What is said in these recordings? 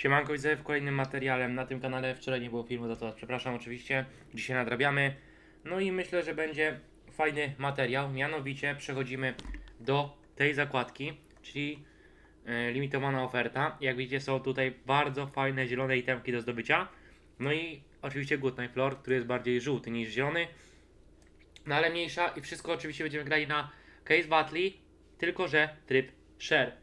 Siemanko, widzę w kolejnym materiale na tym kanale. Wczoraj nie było filmu, za to przepraszam oczywiście. Dzisiaj nadrabiamy. No i myślę, że będzie fajny materiał. Mianowicie przechodzimy do tej zakładki, czyli e, limitowana oferta. Jak widzicie są tutaj bardzo fajne zielone itemki do zdobycia. No i oczywiście Good Night Floor, który jest bardziej żółty niż zielony. No ale mniejsza i wszystko oczywiście będziemy grali na Case Battle, tylko że tryb Share.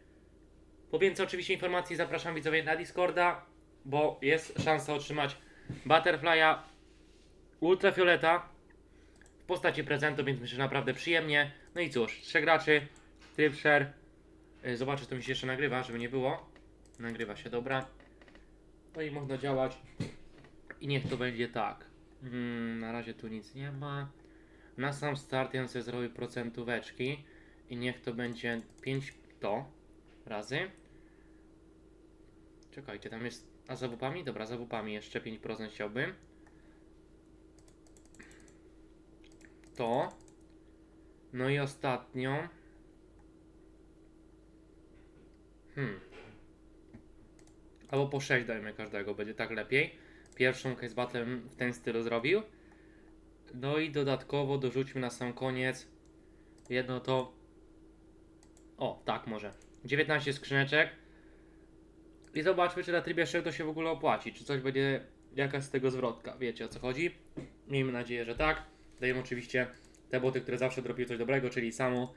Po więcej oczywiście informacji zapraszam widzowie na Discorda, bo jest szansa otrzymać Butterfly'a Ultrafioleta w postaci prezentu, więc myślę, że naprawdę przyjemnie. No i cóż, trzech graczy, tryb share. Y, Zobaczę, to mi się jeszcze nagrywa, żeby nie było. Nagrywa się, dobra. No i można działać. I niech to będzie tak. Mm, na razie tu nic nie ma. Na sam start ja sobie zrobię procentóweczki. I niech to będzie 5 to razy. Czekajcie, tam jest. A za WP-ami? Dobra, za WP-ami jeszcze 5% chciałbym. To. No i ostatnio. Hmm. Albo po 6 dajmy każdego, będzie tak lepiej. Pierwszą case battle w ten stylu zrobił. No i dodatkowo dorzućmy na sam koniec jedno to. O, tak może. 19 skrzyneczek. I zobaczmy, czy na trybie share to się w ogóle opłaci. Czy coś będzie jakaś z tego zwrotka. Wiecie o co chodzi? Miejmy nadzieję, że tak. Dajemy oczywiście te boty, które zawsze dropiły coś dobrego, czyli samo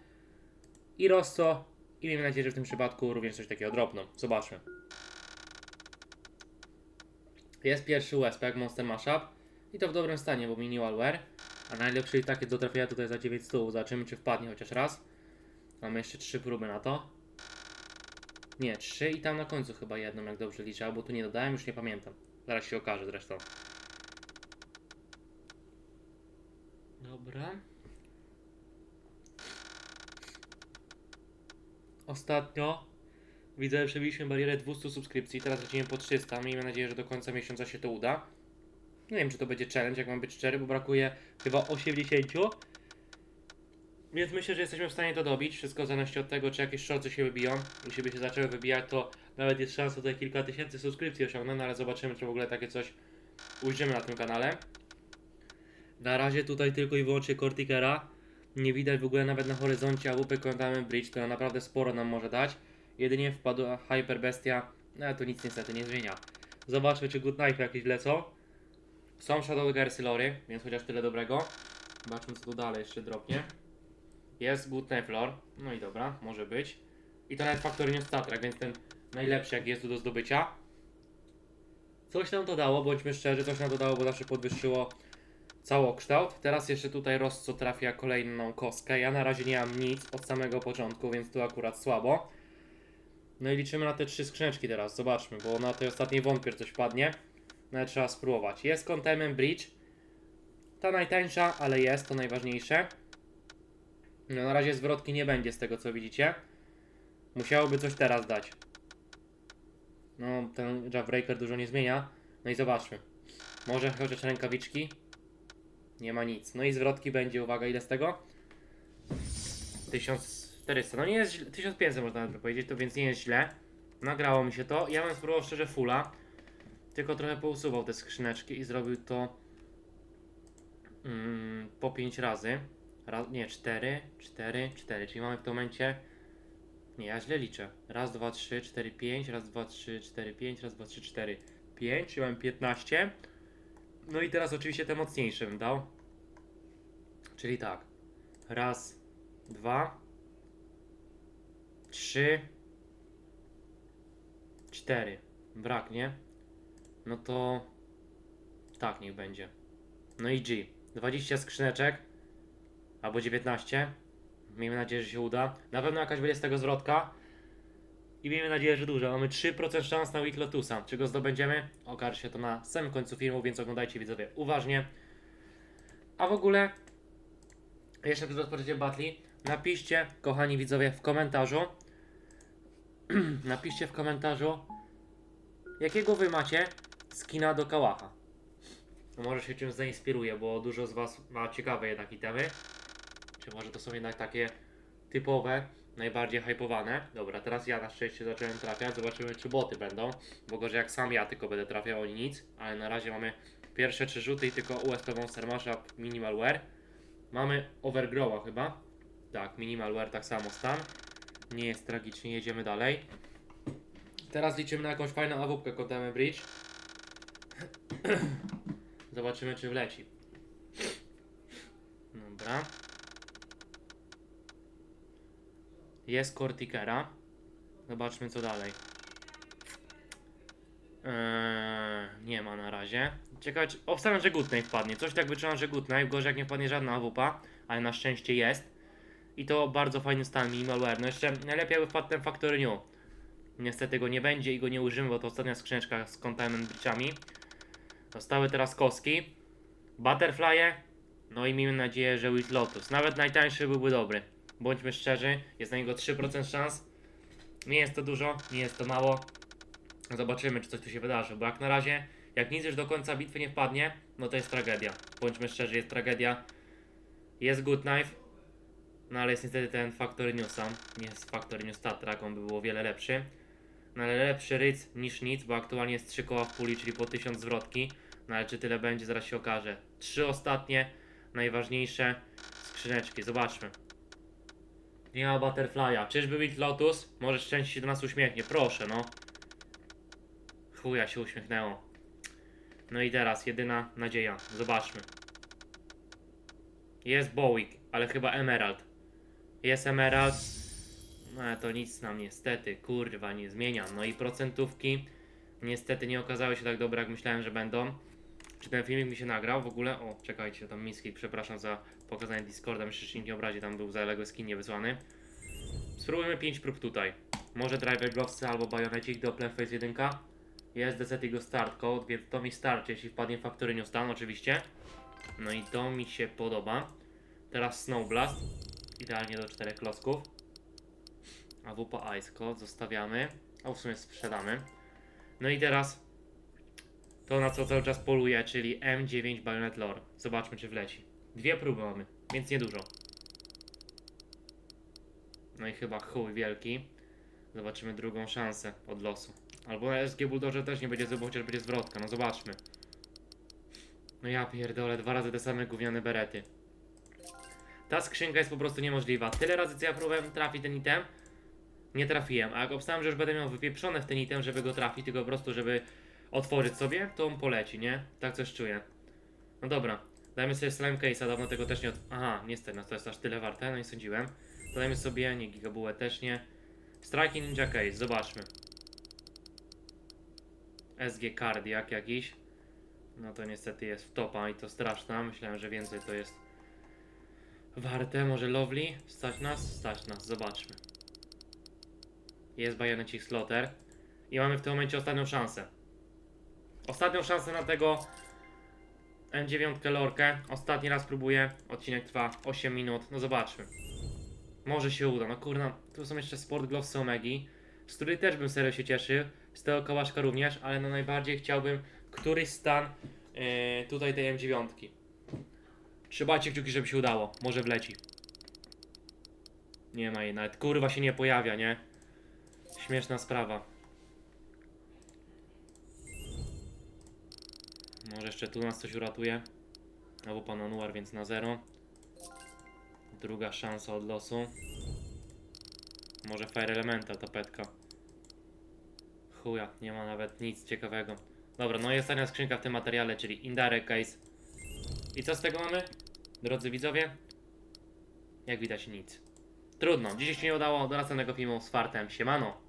i Rosso. I miejmy nadzieję, że w tym przypadku również coś takiego dropną. Zobaczmy. Jest pierwszy USP, jak Monster Mashup. I to w dobrym stanie, bo minimal wear. A najlepszy i tak jest do trafienia tutaj za 900. Zobaczymy, czy wpadnie chociaż raz. Mamy jeszcze trzy próby na to. Nie, trzy i tam na końcu chyba jedną, jak dobrze liczę, albo tu nie dodałem, już nie pamiętam. Zaraz się okaże zresztą. Dobra. Ostatnio widzę, że przebiliśmy barierę 200 subskrypcji, teraz lecimy po 300. Miejmy nadzieję, że do końca miesiąca się to uda. Nie wiem, czy to będzie challenge, jak mam być szczery, bo brakuje chyba 80. Więc myślę, że jesteśmy w stanie to dobić. Wszystko zależności od tego, czy jakieś shorty się wybiją. Jeśli by się zaczęły wybijać, to nawet jest szansa tutaj kilka tysięcy subskrypcji osiągnąć, no ale zobaczymy, czy w ogóle takie coś ujrzymy na tym kanale. Na razie tutaj tylko i wyłącznie Corticera. Nie widać w ogóle nawet na horyzoncie AWP Containment Bridge, która naprawdę sporo nam może dać. Jedynie wpadła Hyper Bestia, no ale to nic niestety nie zmienia. Zobaczmy, czy Good Knife jakieś lecą. Są Shadow Gersy Lory, więc chociaż tyle dobrego. Zobaczmy, co tu dalej jeszcze dropnie. Jest Good Knife Lore, no i dobra, może być. I to nawet Factory News Statrak, więc ten najlepszy jak jest tu do zdobycia. Coś nam to dało, bądźmy szczerzy, coś nam to dało, bo zawsze podwyższyło całokształt. Teraz jeszcze tutaj Rosso trafia kolejną kostkę. Ja na razie nie mam nic od samego początku, więc tu akurat słabo. No i liczymy na te trzy skrzyneczki teraz, zobaczmy, bo na tej ostatniej wątpię, coś padnie. No trzeba spróbować. Jest Containment Bridge. Ta najtańsza, ale jest, to najważniejsze. No na razie zwrotki nie będzie z tego co widzicie. Musiałoby coś teraz dać. No ten Javbreaker dużo nie zmienia. No i zobaczmy. Może chociaż rękawiczki? Nie ma nic. No i zwrotki będzie, uwaga, ile z tego? 1400. No nie jest źle. 1500 można nawet powiedzieć, to więc nie jest źle. Nagrało mi się to. Ja bym spróbował szczerze fulla. Tylko trochę pousuwał te skrzyneczki i zrobił to mm, po 5 razy. Raz, nie, 4, 4, 4. Czyli mamy w tym momencie. Nie, ja źle liczę. Raz, dwa, trzy, cztery, pięć. Raz, dwa, trzy, cztery, pięć. Raz, dwa, trzy, cztery, pięć. Czyli mamy 15. No i teraz oczywiście te mocniejsze bym dał. Czyli tak. Raz, dwa, trzy, cztery. Braknie. No to tak niech będzie. No i G. 20 skrzyneczek. Albo 19. Miejmy nadzieję, że się uda. Na pewno jakaś będzie z tego zwrotka. I miejmy nadzieję, że dużo. Mamy 3% szans na Week Lotusa. Czy go zdobędziemy? Okaże się to na samym końcu filmu, więc oglądajcie widzowie uważnie. A w ogóle, jeszcze przed rozpoczęciem battle, napiszcie, kochani widzowie, w komentarzu, napiszcie w komentarzu, jakiego wy macie skina do kałacha. Może się czymś zainspiruje, bo dużo z was ma ciekawe jednak itemy. Czy może to są jednak takie typowe, najbardziej hypowane. Dobra, teraz ja na szczęście zacząłem trafiać. Zobaczymy, czy boty będą. Bo gorzej jak sam ja tylko będę trafiał, oni nic. Ale na razie mamy pierwsze trzy rzuty i tylko USP Monster Mashup Minimal Wear. Mamy Overgrowa chyba. Tak, Minimal Wear tak samo stan. Nie jest tragicznie, jedziemy dalej. Teraz liczymy na jakąś fajną awupkę kątem Bridge. Zobaczymy, czy wleci. Dobra. Jest Corticera. Zobaczmy co dalej. Eee, nie ma na razie. Ciekawe, czy... Obstawiam, że Good Knife wpadnie. Coś tak wyczułam, że Good Knife. Gorzej jak nie wpadnie żadna AWP, ale na szczęście jest. I to bardzo fajny stan minimalware. No jeszcze najlepiej jakby wpadł ten Factory New. Niestety go nie będzie i go nie użymy, bo to ostatnia skrzyneczka z Containment Breachami. Zostały teraz koski. Butterfly'e. No i miejmy nadzieję, że With Lotus. Nawet najtańszy byłby dobry. Bądźmy szczerzy, jest na niego 3% szans. Nie jest to dużo, nie jest to mało. Zobaczymy, czy coś tu się wydarzy, bo jak na razie, jak nic już do końca bitwy nie wpadnie, no to jest tragedia. Bądźmy szczerzy, jest tragedia. Jest Good Knife, no ale jest niestety ten Factory News sam. Nie jest Factory News Stat Track, on by był o wiele lepszy. No ale lepszy ryc niż nic, bo aktualnie jest 3 koła w puli, czyli po 1000 zwrotki. No ale czy tyle będzie, zaraz się okaże. Trzy ostatnie, najważniejsze skrzyneczki, zobaczmy. Nie ma Butterfly'a. Czyżby Wild Lotus? Może szczęście się do nas uśmiechnie, proszę no. Chuja się uśmiechnęło. No i teraz, jedyna nadzieja. Zobaczmy. Jest Bowick, ale chyba Emerald. Jest Emerald. No to nic nam niestety, kurwa, nie zmienia. No i procentówki niestety nie okazały się tak dobre, jak myślałem, że będą. Czy ten filmik mi się nagrał w ogóle? O, czekajcie, tam miski, przepraszam za pokazanie Discorda, myślę, że się nie obrazi, tam był zaległy skin niewysłany. Spróbujmy 5 prób tutaj. Może Driver Glowsy albo Bajonecik do Face 1. Jest Deset jego start code, więc to mi starczy, jeśli wpadnie Factory New Stan oczywiście. No i to mi się podoba. Teraz Snow Blast. Idealnie do czterech klocków. AWP Ice Code zostawiamy. A w sumie sprzedamy. No i teraz to na co cały czas poluję, czyli M9 Bayonet Lore. Zobaczmy czy wleci. Dwie próby mamy, więc niedużo. No i chyba chuj wielki. Zobaczymy drugą szansę od losu. Albo na SG Bulldorze też nie będzie zły, bo chociaż będzie zwrotka, no zobaczmy. No ja pierdolę, dwa razy te same gówniane berety. Ta skrzynka jest po prostu niemożliwa. Tyle razy co ja próbowałem trafić ten item, nie trafiłem. A jak obstałem, że już będę miał wypieprzone w ten item, żeby go trafić, tylko po prostu, żeby otworzyć sobie, to on poleci, nie? Tak coś czuję. No dobra, dajmy sobie slime case'a, dawno tego też nie od... Aha, niestety, no to jest aż tyle warte, no i sądziłem. To dajmy sobie, nie, gigabułę też nie. Striking Ninja Case, zobaczmy. SG Cardiac jakiś. No to niestety jest w topa i to straszna. Myślałem, że więcej to jest warte. Może Lovely? Stać nas? Stać nas, zobaczmy. Jest Bajonecik Slaughter. I mamy w tym momencie ostatnią szansę. Ostatnią szansę na tego M9 lorkę. Ostatni raz próbuję. Odcinek trwa 8 minut. No zobaczmy. Może się uda. No kurna, tu są jeszcze Sport Gloves Omegi, z której też bym serio się cieszył. Z tego kołaszka również, ale no najbardziej chciałbym któryś stan yy, tutaj tej M9. Trzymajcie kciuki, żeby się udało. Może wleci. Nie ma jej nawet. Kurwa się nie pojawia, nie? Śmieszna sprawa. Jeszcze tu nas coś uratuje. Albo pan Anuar, więc na zero. Druga szansa od losu. Może Fire Elemental, tapetka. Chuja, nie ma nawet nic ciekawego. Dobra, no i ostatnia skrzynka w tym materiale, czyli Indirect Case. I co z tego mamy? Drodzy widzowie? Jak widać nic. Trudno, dzisiaj się nie udało, do następnego filmu z fartem, siemano.